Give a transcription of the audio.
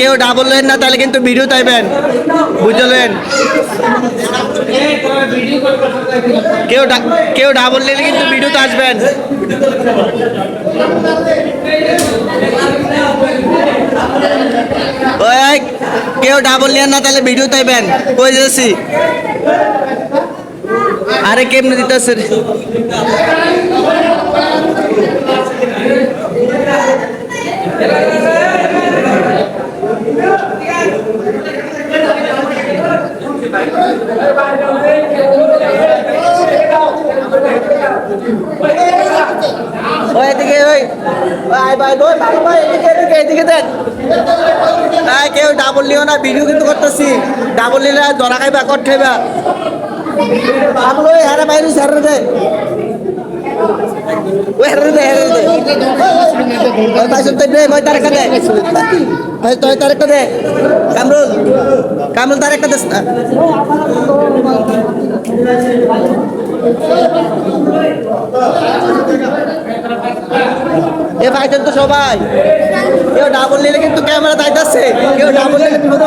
কেউ double lane না, তাহলে কিন্তু ভিডিও তাইবেন। বুঝলেন কেউ কেউ ডাবল নিলে কিন্তু ভিডিওতে আসবেন। ওই কেউ ডাবল নেন না, তাহলে ভিডিও তাইবেন। কই যাচ্ছি আরে, কেমনে দিতেছে ওই এদিকে, ওই। ভাই ভাই, ওই ভাই ভাই, এদিকে এদিকে এদিকে দেন নাই কেউ ডাবল নিও না ভিডিও কিন্তু করতেছি। ডাবল নিলে ধরা খাইবা কট খাইবা। ওই হারে বাইরে সারে দে। ওই হারে দে। ওই সত্যি দে ভাই তার একটা দে ভাই তুই তার একটা দে কামরুল কামরুল তার একটা দে না এ ভাইজান তো সবাই কেউ ডাবল নিলে কিন্তু ক্যামেরা দাইতাছে কেউ ডাবল নিলে বিপদে